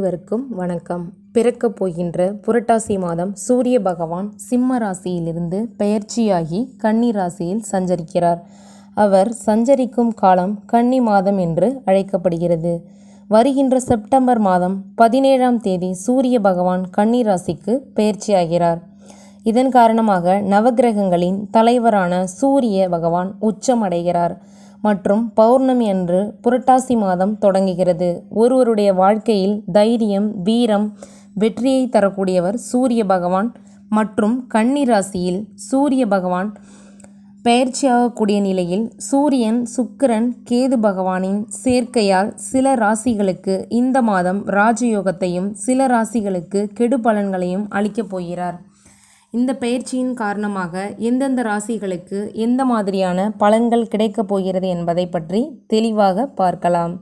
அனைவருக்கும் வணக்கம். பிறக்கப் போகின்ற புரட்டாசி மாதம் சூரிய பகவான் சிம்ம ராசியிலிருந்து பெயர்ச்சியாகி கன்னி ராசியில் சஞ்சரிக்கிறார். அவர் சஞ்சரிக்கும் காலம் கன்னி மாதம் என்று அழைக்கப்படுகிறது. வருகின்ற செப்டம்பர் மாதம் பதினேழாம் தேதி சூரிய பகவான் கன்னி ராசிக்கு பெயர்ச்சியாகிறார். இதன் காரணமாக நவக்கிரகங்களின் தலைவரான சூரிய பகவான் உச்சமடைகிறார். மற்றும் பௌர்ணமி அன்று புரட்டாசி மாதம் தொடங்குகிறது. ஒருவருடைய வாழ்க்கையில் தைரியம் வீரம் வெற்றியை தரக்கூடியவர் சூரிய பகவான் மற்றும் கன்னி ராசியில் சூரிய பகவான். பெயர்ச்சியாகக்கூடிய நிலையில் சூரியன் சுக்கிரன் கேது பகவானின் சேர்க்கையால் சில ராசிகளுக்கு இந்த மாதம் ராஜயோகத்தையும் சில ராசிகளுக்கு கெடு பலன்களையும் அளிக்கப் போகிறார். இந்த பயிற்சியின் காரணமாக எந்தெந்த ராசிகளுக்கு எந்த மாதிரியான பலன்கள் கிடைக்கப் போகிறது என்பதை பற்றி தெளிவாக பார்க்கலாம்.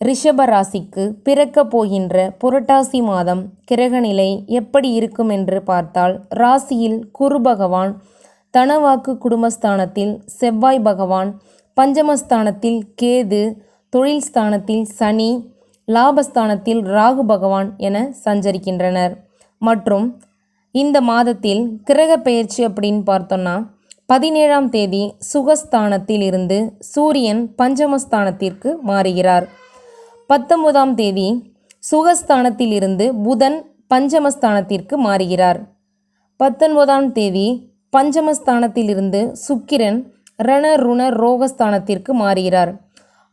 ரிஷப ராசிக்கு பிறக்கப் போகின்ற புரட்டாசி மாதம் கிரகநிலை எப்படி இருக்கும் என்று பார்த்தால் ராசியில் குரு பகவான் தனவாக்கு குடும்பஸ்தானத்தில் செவ்வாய் பகவான் பஞ்சமஸ்தானத்தில் கேது தொழில் ஸ்தானத்தில் சனி லாபஸ்தானத்தில் ராகு பகவான் என சஞ்சரிக்கின்றனர். மற்றும் இந்த மாதத்தில் கிரக பெயர்ச்சி அப்படின்னு பார்த்தோம்னா பதினேழாம் தேதி சுகஸ்தானத்தில் இருந்து சூரியன் பஞ்சமஸ்தானத்திற்கு மாறுகிறார். பத்தொன்பதாம் தேதி சுகஸ்தானத்தில் இருந்து புதன் பஞ்சமஸ்தானத்திற்கு மாறுகிறார். பத்தொன்பதாம் தேதி பஞ்சமஸ்தானத்திலிருந்து சுக்கிரன் ரண ருண ரோகஸ்தானத்திற்கு மாறுகிறார்.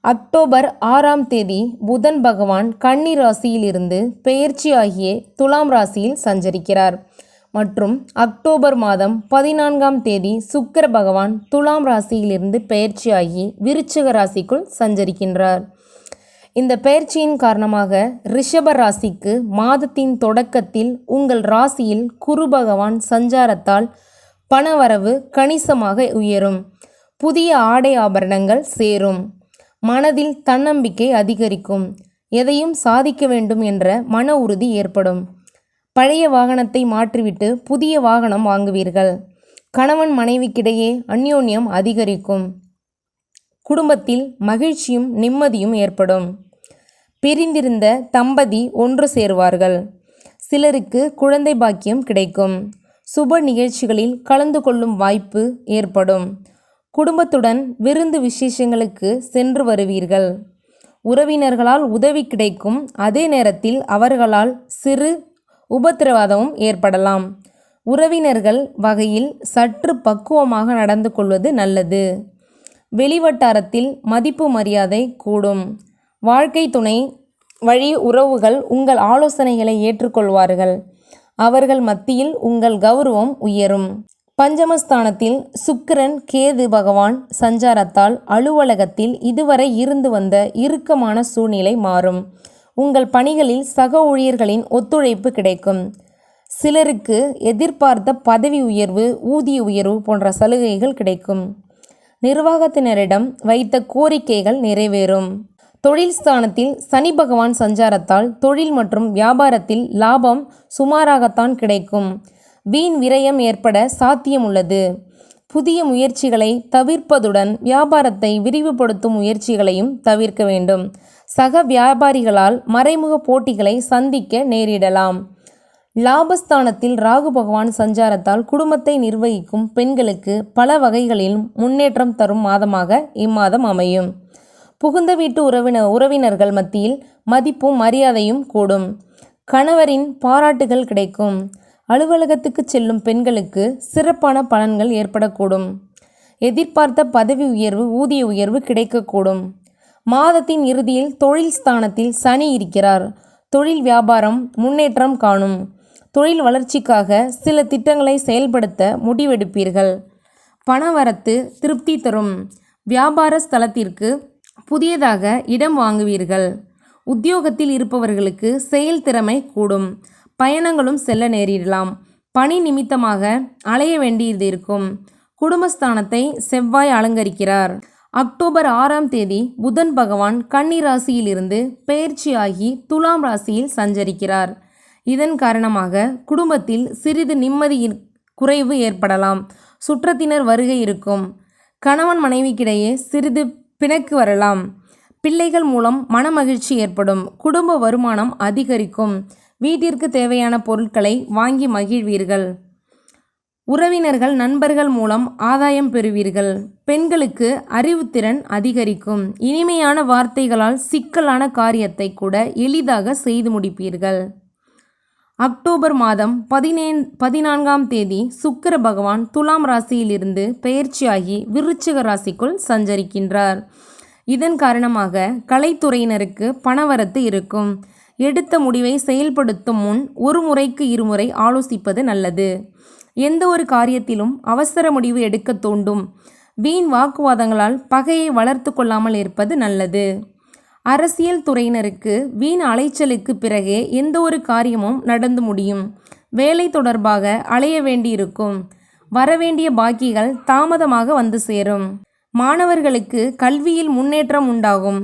அக்டோபர் ஆறாம் தேதி புதன் பகவான் கன்னி ராசியிலிருந்து பெயர்ச்சியாகிய துலாம் ராசியில் சஞ்சரிக்கிறார். மற்றும் அக்டோபர் மாதம் பதினான்காம் தேதி சுக்கர பகவான் துலாம் ராசியிலிருந்து பெயர்ச்சியாகி விருச்சிக ராசிக்குள் சஞ்சரிக்கின்றார். இந்த பயிற்சியின் காரணமாக ரிஷப ராசிக்கு மாதத்தின் தொடக்கத்தில் உங்கள் ராசியில் குரு பகவான் சஞ்சாரத்தால் பணவரவு கணிசமாக உயரும். புதிய ஆடை ஆபரணங்கள் சேரும். மனதில் தன்னம்பிக்கை அதிகரிக்கும். எதையும் சாதிக்க வேண்டும் என்ற மன உறுதி ஏற்படும். பழைய வாகனத்தை மாற்றிவிட்டு புதிய வாகனம் வாங்குவீர்கள். கணவன் மனைவிக்கிடையே அந்யோன்யம் அதிகரிக்கும். குடும்பத்தில் மகிழ்ச்சியும் நிம்மதியும் ஏற்படும். பிரிந்திருந்த தம்பதி ஒன்று சேருவார்கள். சிலருக்கு குழந்தை பாக்கியம் கிடைக்கும். சுப நிகழ்ச்சிகளில் கலந்து கொள்ளும் வாய்ப்பு ஏற்படும். குடும்பத்துடன் விருந்து விசேஷங்களுக்கு சென்று வருவீர்கள். உறவினர்களால் உதவி கிடைக்கும். அதே நேரத்தில் அவர்களால் சிறு உபத்திரவாதமும் ஏற்படலாம். உறவினர்கள் வகையில் சற்று பக்குவமாக நடந்து கொள்வது நல்லது. வெளிவட்டாரத்தில் மதிப்பு மரியாதை கூடும். வாழ்க்கை துணை வழி உறவுகள் உங்கள் ஆலோசனைகளை ஏற்றுக்கொள்வார்கள். அவர்கள் மத்தியில் உங்கள் கௌரவம் உயரும். பஞ்சமஸ்தானத்தில் சுக்கிரன் கேது பகவான் சஞ்சாரத்தால் அலுவலகத்தில் இதுவரை இருந்து வந்த இறுக்கமான சூழ்நிலை மாறும். உங்கள் பணிகளில் சக ஊழியர்களின் ஒத்துழைப்பு கிடைக்கும். சிலருக்கு எதிர்பார்த்த பதவி உயர்வு ஊதிய உயர்வு போன்ற சலுகைகள் கிடைக்கும். நிர்வாகத்தினரிடம் வைத்த கோரிக்கைகள் நிறைவேறும். தொழில் ஸ்தானத்தில் சனி பகவான் சஞ்சாரத்தால் தொழில் மற்றும் வியாபாரத்தில் லாபம் சுமாராகத்தான் கிடைக்கும். வீண் விரயம் ஏற்பட சாத்தியம் உள்ளது. புதிய முயற்சிகளை தவிர்ப்பதுடன் வியாபாரத்தை விரிவுபடுத்தும் முயற்சிகளையும் தவிர்க்க வேண்டும். சக வியாபாரிகளால் மறைமுக போட்டிகளை சந்திக்க நேரிடலாம். லாபஸ்தானத்தில் ராகு பகவான் சஞ்சாரத்தால் குடும்பத்தை நிர்வகிக்கும் பெண்களுக்கு பல வகைகளிலும் முன்னேற்றம் தரும் மாதமாக இம்மாதம் அமையும். புகுந்த வீட்டு உறவின உறவினர்கள் மத்தியில் மதிப்பும் மரியாதையும் கூடும். கணவரின் பாராட்டுகள் கிடைக்கும். அலுவலகத்துக்கு செல்லும் பெண்களுக்கு சிறப்பான பலன்கள் ஏற்படக்கூடும். எதிர்பார்த்த பதவி உயர்வு ஊதிய உயர்வு கிடைக்கக்கூடும். மாதத்தின் இறுதியில் தொழில் ஸ்தானத்தில் சனி இருக்கிறார். தொழில் வியாபாரம் முன்னேற்றம் காணும். தொழில் வளர்ச்சிக்காக சில திட்டங்களை செயல்படுத்த முடிவெடுப்பீர்கள். பணவரத்து திருப்தி தரும். வியாபார ஸ்தலத்திற்கு புதியதாக இடம் வாங்குவீர்கள். உத்தியோகத்தில் இருப்பவர்களுக்கு செயல் திறமை கூடும். பயணங்களும் செல்ல நேரிடலாம். பணி நிமித்தமாக அலைய வேண்டியது இருக்கும். குடும்பஸ்தானத்தை செவ்வாய் அலங்கரிக்கிறார். அக்டோபர் ஆறாம் தேதி புதன் பகவான் கன்னி ராசியிலிருந்து பெயர்ச்சியாகி துலாம் ராசியில் சஞ்சரிக்கிறார். இதன் காரணமாக குடும்பத்தில் சிறிது நிம்மதியின் குறைவு ஏற்படலாம். சுற்றத்தினர் வருகை இருக்கும். கணவன் மனைவிக்கிடையே சிறிது பிணக்கு வரலாம். பிள்ளைகள் மூலம் மனமகிழ்ச்சி ஏற்படும். குடும்ப வருமானம் அதிகரிக்கும். வீட்டிற்கு தேவையான பொருட்களை வாங்கி மகிழ்வீர்கள். உறவினர்கள் நண்பர்கள் மூலம் ஆதாயம் பெறுவீர்கள். பெண்களுக்கு அறிவுத்திறன் அதிகரிக்கும். இனிமையான வார்த்தைகளால் சிக்கலான காரியத்தை கூட எளிதாக செய்து முடிப்பீர்கள். அக்டோபர் மாதம் பதினே பதினான்காம் தேதி சுக்கிர பகவான் துலாம் ராசியிலிருந்து பெயர்ச்சியாகி விருச்சிக ராசிக்குள் சஞ்சரிக்கின்றார். இதன் காரணமாக கலைத்துறையினருக்கு பணவரத்து இருக்கும். எடுத்த முடிவை செயல்படுத்தும் முன் ஒரு முறைக்கு இருமுறை ஆலோசிப்பது நல்லது. எந்த ஒரு காரியத்திலும் அவசர முடிவு எடுக்க தூண்டும். வீண் வாக்குவாதங்களால் பகையை வளர்த்து கொள்ளாமல் இருப்பது நல்லது. அரசியல் துறையினருக்கு வீண் அலைச்சலுக்கு பிறகே எந்த ஒரு காரியமும் நடந்து முடியும். வேலை தொடர்பாக அலைய வேண்டியிருக்கும். வரவேண்டிய பாக்கிகள் தாமதமாக வந்து சேரும். மாணவர்களுக்கு கல்வியில் முன்னேற்றம் உண்டாகும்.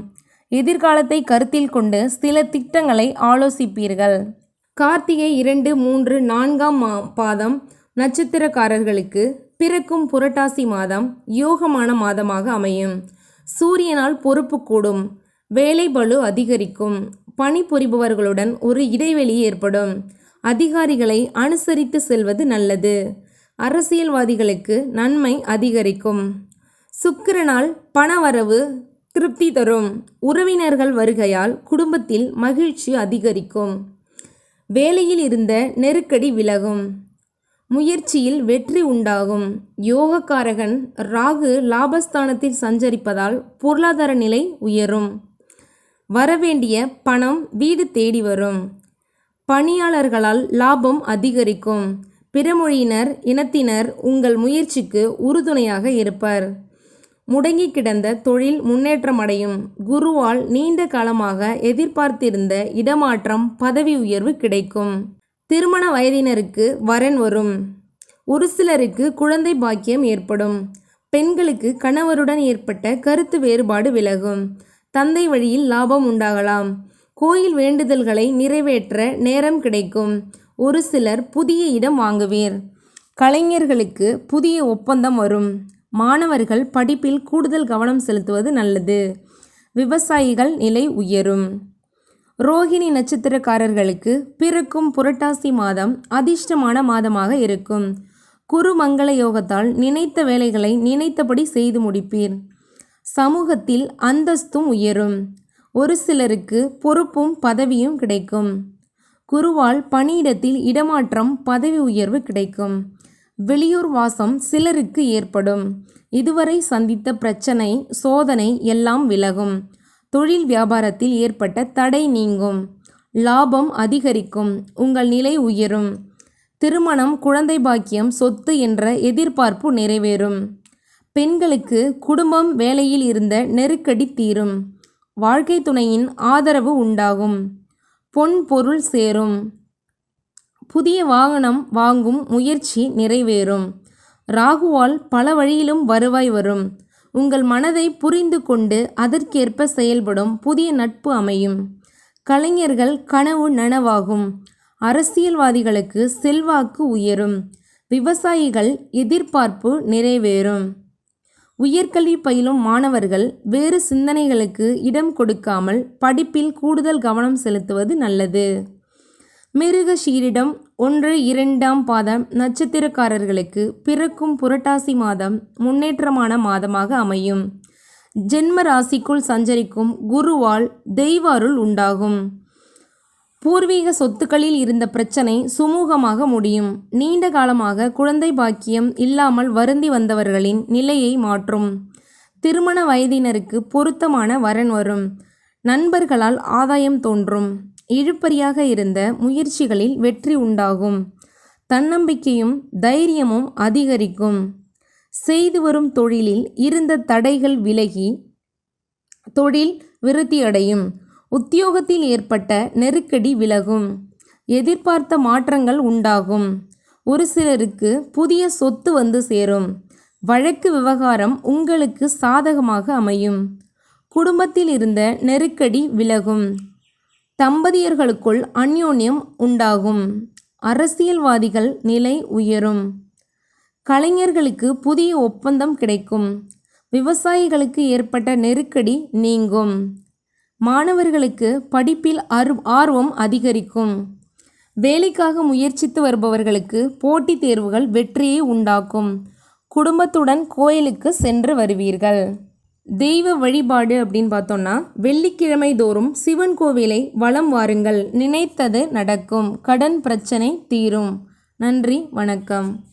எதிர்காலத்தை கருத்தில் கொண்டு சில திட்டங்களை ஆலோசிப்பீர்கள். கார்த்திகை இரண்டு மூன்று நான்காம் மா பாதம் நட்சத்திரக்காரர்களுக்கு பிறக்கும் புரட்டாசி மாதம் யோகமான மாதமாக அமையும். சூரியனால் பொறுப்பு கூடும் வேலை பளு அதிகரிக்கும் பணிபுரிபவர்களுடன் ஒரு இடைவெளி ஏற்படும். அதிகாரிகளை அனுசரித்து செல்வது நல்லது. அரசியல்வாதிகளுக்கு நன்மை அதிகரிக்கும். சுக்கிரனால் பணவரவு திருப்தி தரும். உறவினர்கள் வருகையால் குடும்பத்தில் மகிழ்ச்சி அதிகரிக்கும். வேலையில் இருந்த நெருக்கடி விலகும். முயற்சியில் வெற்றி உண்டாகும். யோகக்காரகன் ராகு லாபஸ்தானத்தில் சஞ்சரிப்பதால் பொருளாதார நிலை உயரும். வரவேண்டிய பணம் வீடு தேடி வரும். பணியாளர்களால் லாபம் அதிகரிக்கும். பிறமொழியினர் இனத்தினர் உங்கள் முயற்சிக்கு உறுதுணையாக இருப்பர். முடங்கி கிடந்த தொழில் முன்னேற்றமடையும். குருவால் நீண்ட காலமாக எதிர்பார்த்திருந்த இடமாற்றம் பதவி உயர்வு கிடைக்கும். திருமண வயதினருக்கு வரன் வரும். ஒரு சிலருக்கு குழந்தை பாக்கியம் ஏற்படும். பெண்களுக்கு கணவருடன் ஏற்பட்ட கருத்து வேறுபாடு விலகும். தந்தை வழியில் லாபம் உண்டாகலாம். கோயில் வேண்டுதல்களை நிறைவேற்ற நேரம் கிடைக்கும். ஒரு சிலர் புதிய இடம் வாங்குவீர். கலைஞர்களுக்கு புதிய ஒப்பந்தம் வரும். மாணவர்கள் படிப்பில் கூடுதல் கவனம் செலுத்துவது நல்லது. விவசாயிகள் நிலை உயரும். ரோகிணி நட்சத்திரக்காரர்களுக்கு பிறக்கும் புரட்டாசி மாதம் அதிர்ஷ்டமான மாதமாக இருக்கும். குருமங்கள யோகத்தால் நினைத்த வேலைகளை நினைத்தபடி செய்து முடிப்பீர். சமூகத்தில் அந்தஸ்தும் உயரும். ஒரு சிலருக்கு பொறுப்பும் பதவியும் கிடைக்கும். குருவால் பணியிடத்தில் இடமாற்றம் பதவி உயர்வு கிடைக்கும். வெளியூர் வாசம் சிலருக்கு ஏற்படும். இதுவரை சந்தித்த பிரச்சனை சோதனை எல்லாம் விலகும். தொழில் வியாபாரத்தில் ஏற்பட்ட தடை நீங்கும். லாபம் அதிகரிக்கும். உங்கள் நிலை உயரும். திருமணம் குழந்தை பாக்கியம் சொத்து என்ற எதிர்பார்ப்பு நிறைவேறும். பெண்களுக்கு குடும்பம் வேலையில் இருந்த நெருக்கடி தீரும். வாழ்க்கை துணையின் ஆதரவு உண்டாகும். பொன் பொருள் சேரும். புதிய வாகனம் வாங்கும் முயற்சி நிறைவேறும். ராகுவால் பல வழியிலும் வருவாய் வரும். உங்கள் மனதை புரிந்து கொண்டு அதற்கேற்ப செயல்படும் புதிய நட்பு அமையும். கலைஞர்கள் கனவு நனவாகும். அரசியல்வாதிகளுக்கு செல்வாக்கு உயரும். விவசாயிகள் எதிர்பார்ப்பு நிறைவேறும். உயர்கல்வி பயிலும் மாணவர்கள் வேறு சிந்தனைகளுக்கு இடம் கொடுக்காமல் படிப்பில் கூடுதல் கவனம் செலுத்துவது நல்லது. மிருக ஷீரிடம் ஒன்று இரண்டாம் பாதம் நட்சத்திரக்காரர்களுக்கு பிறக்கும் புரட்டாசி மாதம் முன்னேற்றமான மாதமாக அமையும். ஜென்ம ராசிக்குள் சஞ்சரிக்கும் குருவால் தெய்வ அருள் உண்டாகும். பூர்வீக சொத்துக்களில் இருந்த பிரச்சனை சுமூகமாக முடியும். நீண்ட காலமாக குழந்தை பாக்கியம் இல்லாமல் வருந்தி வந்தவர்களின் நிலையை மாற்றும். திருமண வயதினருக்கு பொருத்தமான வரன் வரும். நண்பர்களால் ஆதாயம் தோன்றும். இழுப்பறியாக இருந்த முயற்சிகளில் வெற்றி உண்டாகும். தன்னம்பிக்கையும் தைரியமும் அதிகரிக்கும். செய்து வரும் தொழிலில் இருந்த தடைகள் விலகி தொழில் விருத்தியடையும். உத்தியோகத்தில் ஏற்பட்ட நெருக்கடி விலகும். எதிர்பார்த்த மாற்றங்கள் உண்டாகும். ஒரு சிலருக்கு புதிய சொத்து வந்து சேரும். வழக்கு விவகாரம் உங்களுக்கு சாதகமாக அமையும். குடும்பத்தில் இருந்த நெருக்கடி விலகும். தம்பதியர்களுக்குள் அந்யோன்யம் உண்டாகும். அரசியல்வாதிகள் நிலை உயரும். கலைஞர்களுக்கு புதிய ஒப்பந்தம் கிடைக்கும். விவசாயிகளுக்கு ஏற்பட்ட நெருக்கடி நீங்கும். மாணவர்களுக்கு படிப்பில் அரு ஆர்வம் அதிகரிக்கும். வேலைக்காக முயற்சித்து வருபவர்களுக்கு போட்டித் தேர்வுகள் வெற்றியை உண்டாக்கும். குடும்பத்துடன் கோயிலுக்கு சென்று வருவீர்கள். தெய்வ வழிபாடு அப்படின்னு பார்த்தோம்னா வெள்ளிக்கிழமை தோறும் சிவன் கோவிலை வலம் வாருங்கள். நினைத்தது நடக்கும். கடன் பிரச்சனை தீரும். நன்றி. வணக்கம்.